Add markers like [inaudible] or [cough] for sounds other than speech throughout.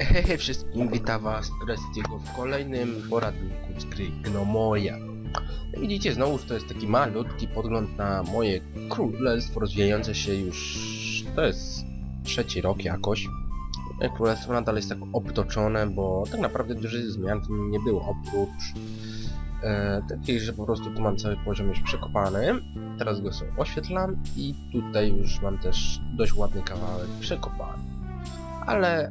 Hej wszystkim, witam was Restiego w kolejnym poradniku z gry Gnomoja. Widzicie, znowu to jest taki malutki podgląd na moje królestwo rozwijające się już... to jest trzeci rok jakoś. Moje królestwo nadal jest tak obtoczone, bo tak naprawdę dużych zmian w nie było, oprócz e, takiej, że po prostu tu mam cały poziom już przekopany. Teraz go sobie oświetlam i tutaj już mam też dość ładny kawałek przekopany. Ale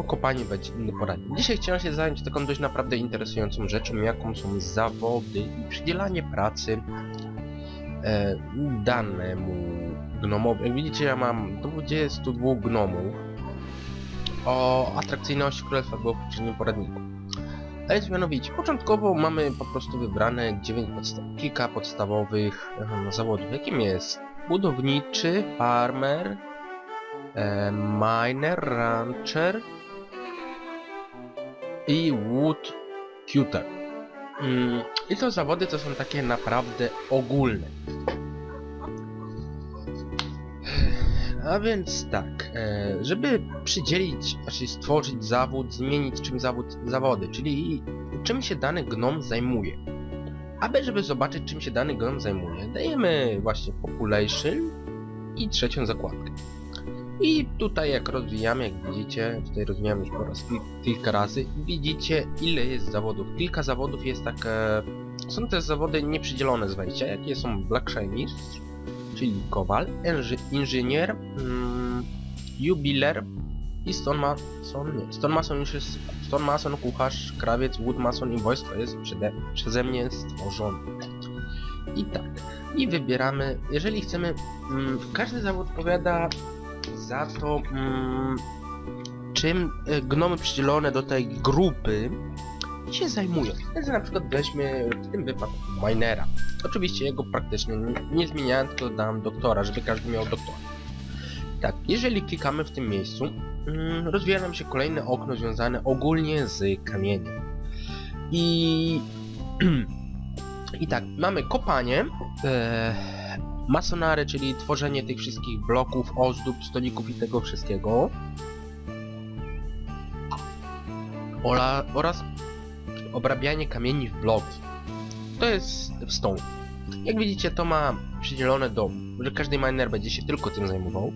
o kopaniu będzie inny poradnik. Dzisiaj chciałem się zająć taką dość naprawdę interesującą rzeczą, jaką są zawody i przydzielanie pracy e, danemu gnomowi. Jak widzicie, ja mam 22 gnomów. O atrakcyjności królestwa poprzednim poradniku. A jest mianowicie, początkowo mamy po prostu wybrane 9 podsta kilka podstawowych e, zawodów, jakim jest budowniczy, farmer, e, miner, rancher, i Woodcutter. Mm, I to zawody to są takie naprawdę ogólne. A więc tak, e, żeby przydzielić, znaczy stworzyć zawód, zmienić czym zawód, zawody, czyli czym się dany gnom zajmuje. Aby żeby zobaczyć czym się dany gnom zajmuje, dajemy właśnie population i trzecią zakładkę. I tutaj jak rozwijamy, jak widzicie, tutaj rozwijamy już po raz kil kilka razy, widzicie ile jest zawodów. Kilka zawodów jest tak... E, są też zawody nieprzydzielone z wejścia, jakie są Black Shinies, czyli kowal, inży inżynier, mm, jubiler i stonemason, nie, stonemason już jest, stonemason, kucharz, krawiec, woodmason i to jest przede, przeze mnie stworzony. I tak, i wybieramy, jeżeli chcemy, mm, każdy zawód powiada za to, mm, czym e, gnomy przydzielone do tej grupy się zajmują. Więc na przykład weźmy w tym wypadku minera. Oczywiście jego praktycznie nie, zmieniałem, tylko dam doktora, żeby każdy miał doktora. Tak, jeżeli klikamy w tym miejscu, mm, rozwija nam się kolejne okno związane ogólnie z kamieniem. I... [clears throat] I tak, mamy kopanie, e, masonary, czyli tworzenie tych wszystkich bloków, ozdób, stolików i tego wszystkiego. Ola, oraz obrabianie kamieni w bloki. To jest stone. Jak widzicie, to ma przydzielone do, że każdy miner będzie się tylko tym zajmował.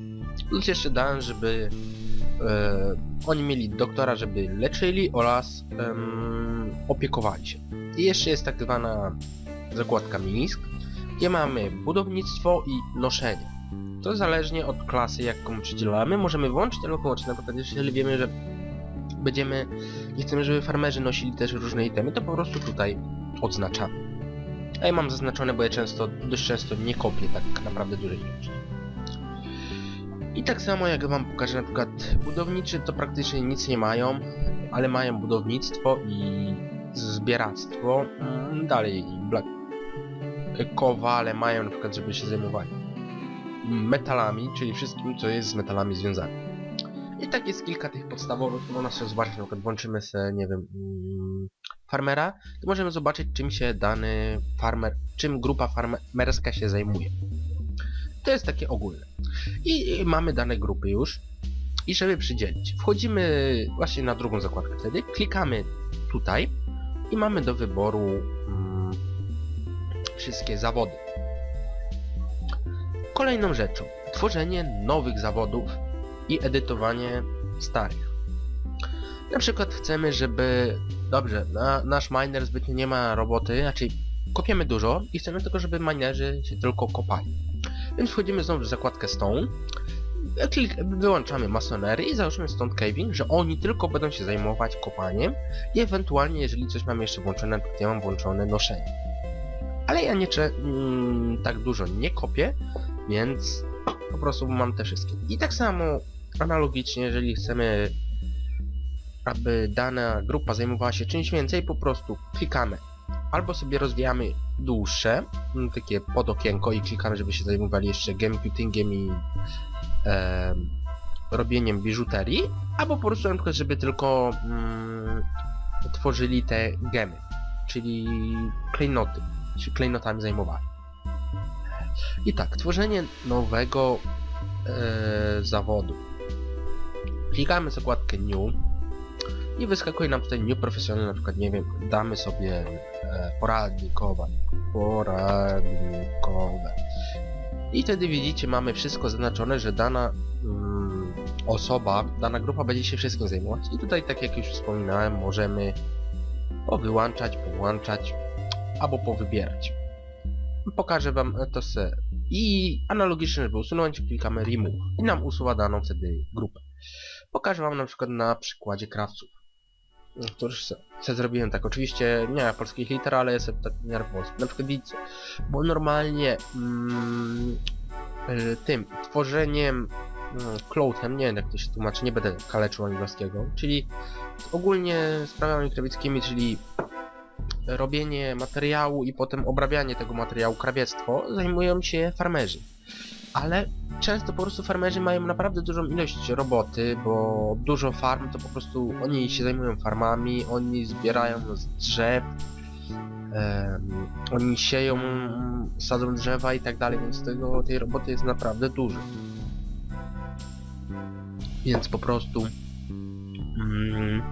Plus jeszcze dałem, żeby e, oni mieli doktora, żeby leczyli oraz opiekowali się. I jeszcze jest tak zwana zakładka misk, gdzie mamy budownictwo i noszenie. To zależnie od klasy, jaką przydzielamy, możemy włączyć albo wyłączyć. Na przykład jeżeli wiemy, że będziemy, nie chcemy, żeby farmerzy nosili też różne itemy, to po prostu tutaj odznaczamy. A ja mam zaznaczone, bo ja często, dość często nie kopię tak naprawdę dużej ilości. I tak samo jak wam pokażę na przykład budowniczy, to praktycznie nic nie mają, ale mają budownictwo i zbieractwo. Mm, Dalej kowale mają na przykład, żeby się zajmowali metalami, czyli wszystkim, co jest z metalami związane. I tak jest kilka tych podstawowych, można sobie zobaczyć, na przykład włączymy sobie, nie wiem, mm, farmera, to możemy zobaczyć, czym się dany farmer, czym grupa farmerska się zajmuje. To jest takie ogólne. I, i mamy dane grupy już. I żeby przydzielić, wchodzimy właśnie na drugą zakładkę wtedy, klikamy tutaj i mamy do wyboru mm, wszystkie zawody. Kolejną rzeczą, tworzenie nowych zawodów i edytowanie starych. Na przykład chcemy, żeby... Dobrze, na, nasz miner zbytnio nie ma roboty, znaczy kopiemy dużo i chcemy tylko, żeby minerzy się tylko kopali. Więc wchodzimy znowu w zakładkę Stone, klik, wyłączamy masonery i załóżmy stąd caving, że oni tylko będą się zajmować kopaniem i ewentualnie, jeżeli coś mamy jeszcze włączone, to ja mam włączone noszenie. Ale ja nie mm, tak dużo nie kopię, więc po prostu mam te wszystkie. I tak samo analogicznie, jeżeli chcemy, aby dana grupa zajmowała się czymś więcej, po prostu klikamy. Albo sobie rozwijamy dłuższe, mm, takie pod okienko i klikamy, żeby się zajmowali jeszcze gamecuttingiem i e, robieniem biżuterii, albo po prostu żeby tylko mm, tworzyli te gemy, czyli klejnoty, się klejnotami zajmowali. I tak, tworzenie nowego e, zawodu. Klikamy zakładkę New i wyskakuje nam tutaj new profesjonalny, na przykład, nie wiem, damy sobie e, poradnikowe, poradnikowe. I wtedy widzicie, mamy wszystko zaznaczone, że dana mm, osoba, dana grupa będzie się wszystkim zajmować. I tutaj, tak jak już wspominałem, możemy powyłączać, powłączać, albo powybierać. Pokażę wam to se. I analogicznie, żeby usunąć, klikamy remove i nam usuwa daną wtedy grupę. Pokażę wam na przykład na przykładzie krawców. To już se, se zrobiłem tak, oczywiście nie ma polskich liter, ale jestem tak w miarę polski. Na przykład widzicie, bo normalnie mm, y, tym tworzeniem mm, clothem, nie wiem jak to się tłumaczy, nie będę kaleczył angielskiego, czyli ogólnie sprawami krawickimi, czyli robienie materiału i potem obrabianie tego materiału, krawiectwo, zajmują się farmerzy. Ale często po prostu farmerzy mają naprawdę dużą ilość roboty, bo dużo farm to po prostu oni się zajmują farmami, oni zbierają z drzew, em, oni sieją, sadzą drzewa i tak dalej, więc tego, tej roboty jest naprawdę dużo. Więc po prostu mm,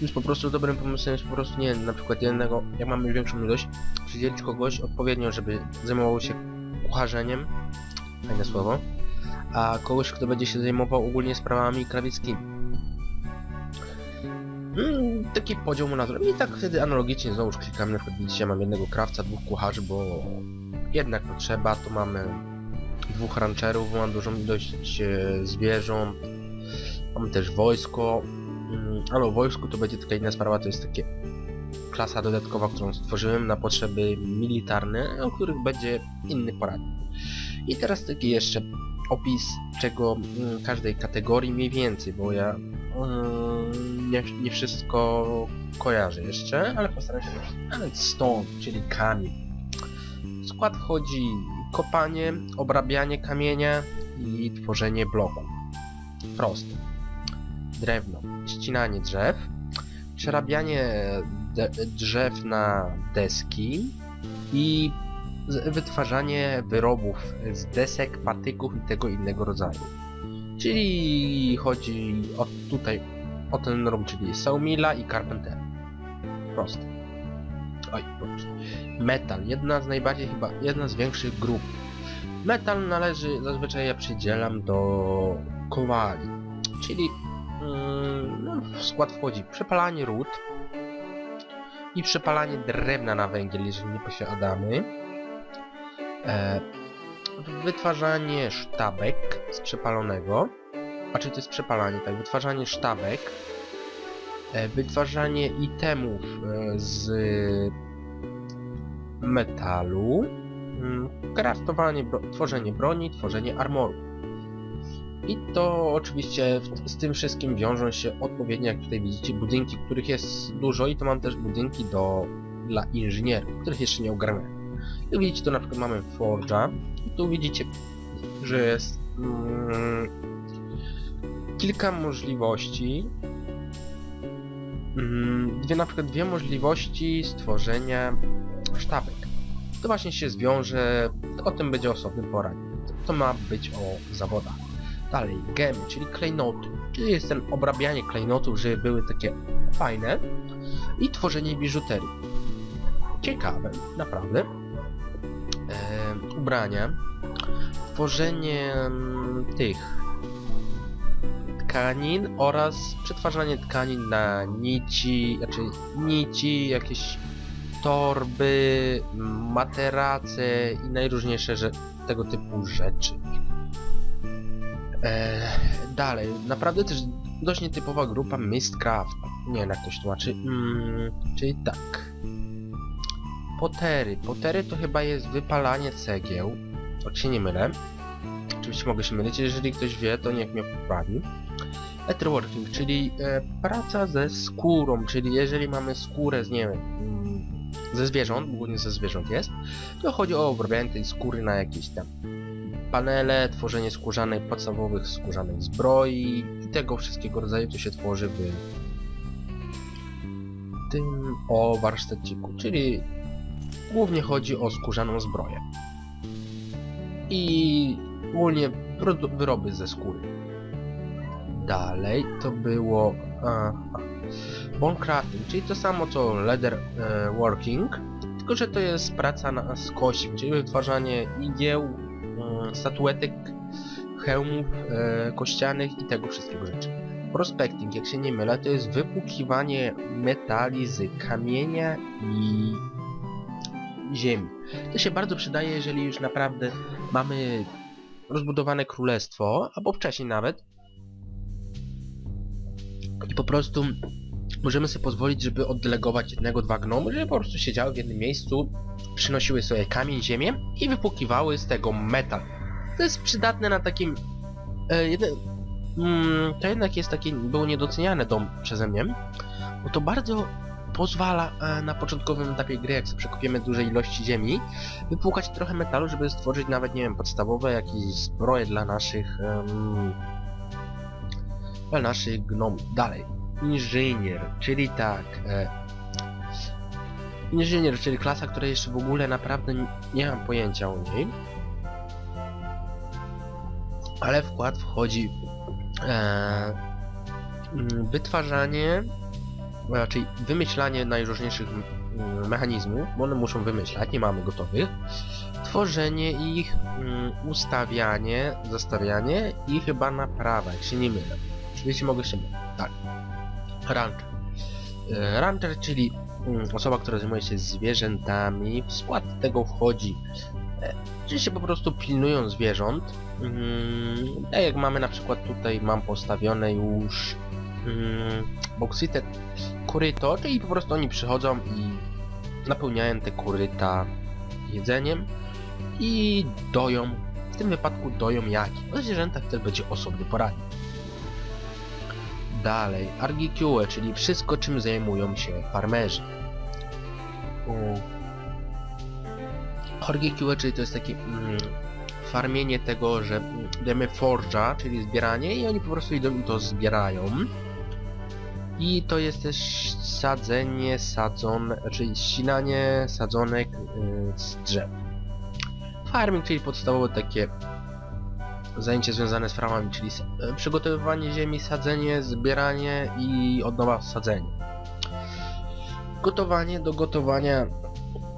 więc po prostu dobrym pomysłem jest po prostu, nie na przykład jednego, jak mamy większą ilość, przydzielić kogoś odpowiednio, żeby zajmował się kucharzeniem, fajne słowo, a kogoś, kto będzie się zajmował ogólnie sprawami krawieckimi. Mm, taki podział zrobić i tak wtedy analogicznie znowu klikamy, na przykład widzicie, mam jednego krawca, dwóch kucharzy, bo jednak potrzeba, tu mamy dwóch rancherów, mam dużą ilość e, zwierząt, mamy też wojsko, ale o wojsku to będzie taka inna sprawa, to jest takie klasa dodatkowa, którą stworzyłem na potrzeby militarne, o których będzie inny poradnik. I teraz taki jeszcze opis czego mm, każdej kategorii mniej więcej, bo ja mm, nie, nie wszystko kojarzę jeszcze, ale postaram się nawet stone, czyli kamień. Skład wchodzi kopanie, obrabianie kamienia i tworzenie bloku. Proste. Drewno, ścinanie drzew, przerabianie drzew na deski i wytwarzanie wyrobów z desek, patyków i tego innego rodzaju. Czyli chodzi o tutaj o ten rób, czyli sawmilla i carpenter. Proste. Oj, proszę. Metal, jedna z najbardziej chyba, jedna z większych grup. Metal należy, zazwyczaj ja przydzielam do kowali, czyli w skład wchodzi przepalanie ród i przepalanie drewna na węgiel, jeżeli nie posiadamy. E, wytwarzanie sztabek z przepalonego. A czy to jest przepalanie, tak? Wytwarzanie sztabek. E, wytwarzanie itemów e, z metalu. Mm, Kraftowanie, bro tworzenie broni, tworzenie armoru. I to oczywiście z tym wszystkim wiążą się odpowiednio, jak tutaj widzicie, budynki, których jest dużo i to mam też budynki do, dla inżynierów, których jeszcze nie ogarnąłem. Jak widzicie, to na przykład mamy Forge'a i tu widzicie, że jest mm, kilka możliwości. Mm, dwie, na przykład dwie możliwości stworzenia sztabek. To właśnie się zwiąże, o tym będzie osobny poradnik. To ma być o zawodach. Dalej, gemy, czyli klejnoty, czyli jest ten obrabianie klejnotów, żeby były takie fajne i tworzenie biżuterii. Ciekawe, naprawdę. E, ubrania, tworzenie mm, tych tkanin oraz przetwarzanie tkanin na nici, znaczy nici, jakieś torby, materace i najróżniejsze tego typu rzeczy. E, dalej, naprawdę też dość nietypowa grupa Mistcraft. Nie wiem jak to się tłumaczy. Mm, czyli tak. Potery. Potery to chyba jest wypalanie cegieł. O się nie mylę. Oczywiście mogę się mylić, jeżeli ktoś wie, to niech mnie poprawi. Leatherworking, czyli e, praca ze skórą, czyli jeżeli mamy skórę z, nie wiem, mm, ze zwierząt, głównie ze zwierząt jest, to chodzi o obrabianie tej skóry na jakieś tam panele, tworzenie skórzanej, podstawowych skórzanych zbroi i tego wszystkiego rodzaju, co się tworzy w tym o warsztaciku, czyli głównie chodzi o skórzaną zbroję i ogólnie wyroby ze skóry. Dalej to było... Aha. Bone crafting, czyli to samo co leather e, working, tylko że to jest praca na, z kością, czyli wytwarzanie igieł, statuetek, hełmów e, kościanych i tego wszystkiego rzeczy. Prospecting, jak się nie mylę, to jest wypłukiwanie metali z kamienia i ziemi. To się bardzo przydaje, jeżeli już naprawdę mamy rozbudowane królestwo, albo wcześniej nawet. I po prostu możemy sobie pozwolić, żeby oddelegować jednego, dwa gnomy, żeby po prostu siedziały w jednym miejscu, przynosiły sobie kamień, ziemię i wypłukiwały z tego metal. To jest przydatne na takim... E, mm, to jednak jest taki, był niedoceniany dom przeze mnie, bo to bardzo pozwala e, na początkowym etapie gry, jak sobie przekupiemy duże ilości ziemi, wypłukać trochę metalu, żeby stworzyć nawet, nie wiem, podstawowe jakieś zbroje dla naszych... dla naszych gnomów. Dalej. Inżynier, czyli tak... E, inżynier, czyli klasa, której jeszcze w ogóle naprawdę nie mam pojęcia o niej. Ale wkład wchodzi e, mm, wytwarzanie, raczej wymyślanie najróżniejszych mm, mechanizmów, bo one muszą wymyślać, nie mamy gotowych. Tworzenie ich, mm, ustawianie, zastawianie i chyba naprawa, jak się nie mylę. Oczywiście mogę się mylić. Tak. Rancher. E, Rancher, czyli osoba, która zajmuje się zwierzętami. W skład tego wchodzi e, oczywiście po prostu pilnują zwierząt. Mm, Tak jak mamy na przykład tutaj, mam postawione już mm, boxite koryto, czyli po prostu oni przychodzą i napełniają te koryta jedzeniem i doją, w tym wypadku doją jaki. O zwierzętach też będzie osobny poradnik. Dalej, Argique, czyli wszystko czym zajmują się farmerzy. Argique, czyli to jest takie mm, farmienie tego, że dajemy forge'a, czyli zbieranie i oni po prostu idą i to zbierają. I to jest też sadzenie sadzon, czyli ścinanie sadzonek y, z drzew. Farming, czyli podstawowe takie zajęcie związane z farmami, czyli e, przygotowywanie ziemi, sadzenie, zbieranie i od nowa sadzenie. Gotowanie do gotowania,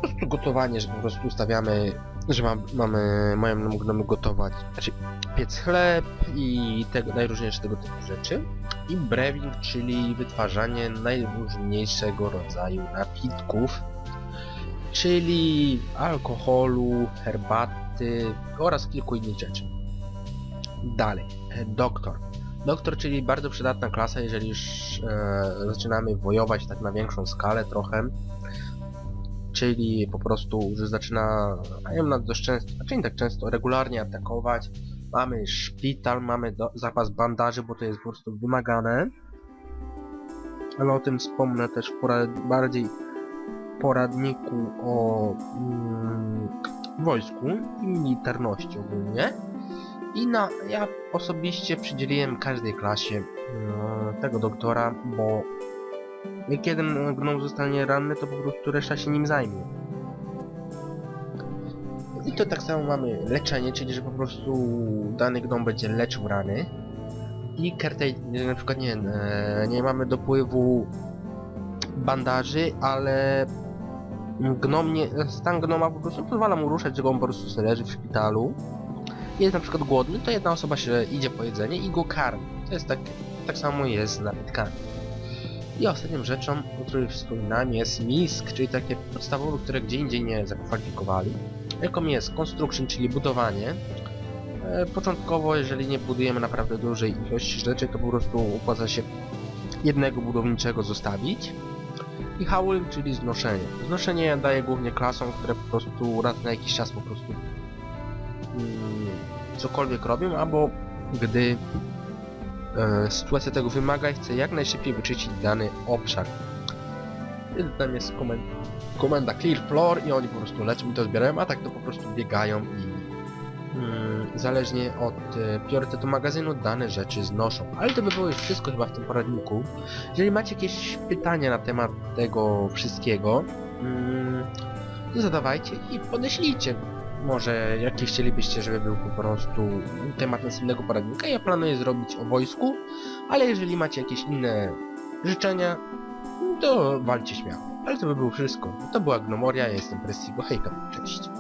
po prostu gotowanie, że po prostu ustawiamy, że ma, mamy, mają gnomy gotować, znaczy piec chleb i tego, najróżniejsze tego typu rzeczy. I brewing, czyli wytwarzanie najróżniejszego rodzaju napitków, czyli alkoholu, herbaty oraz kilku innych rzeczy. Dalej, doktor. Doktor, czyli bardzo przydatna klasa, jeżeli już e, zaczynamy wojować tak na większą skalę trochę. Czyli po prostu, że zaczyna, nas dość często, znaczy nie tak często, regularnie atakować. Mamy szpital, mamy do, zapas bandaży, bo to jest po prostu wymagane. Ale o tym wspomnę też w porad, bardziej poradniku o mm, wojsku i militarności ogólnie. I na, ja osobiście przydzieliłem każdej klasie mm, tego doktora, bo jeden gnom zostanie ranny, to po prostu reszta się nim zajmie. I to tak samo mamy leczenie, czyli że po prostu dany gnom będzie leczył rany. I caretaker, na przykład nie, e, nie mamy dopływu bandaży, ale gnom nie, stan gnoma po prostu pozwala mu ruszać, że on po prostu leży w szpitalu. Jest na przykład głodny, to jedna osoba się idzie po jedzenie i go karmi. To jest tak, tak samo jest z napitkami. I ostatnią rzeczą, o której wspominałem jest misk, czyli takie podstawowe, które gdzie indziej nie zakwalifikowali. Jaką jest construction, czyli budowanie. E, początkowo, jeżeli nie budujemy naprawdę dużej ilości rzeczy, to po prostu opłaca się jednego budowniczego zostawić. I howl, czyli znoszenie. Znoszenie daje głównie klasom, które po prostu raz na jakiś czas po prostu mm, cokolwiek robią, albo gdy sytuacja tego wymaga i chce jak najszybciej wyczyścić dany obszar. Wtedy tam jest komend komenda clear floor i oni po prostu leczą i to zbierają, a tak to po prostu biegają i mm, zależnie od e, priorytetu magazynu dane rzeczy znoszą. Ale to by było już wszystko chyba w tym poradniku. Jeżeli macie jakieś pytania na temat tego wszystkiego, mm, to zadawajcie i podeślijcie. Może jaki chcielibyście, żeby był po prostu temat następnego poradnika. Ja planuję zrobić o wojsku, ale jeżeli macie jakieś inne życzenia, to walcie śmiało. Ale to by było wszystko. To była Gnomoria, ja jestem Prestigo, hejka, cześć.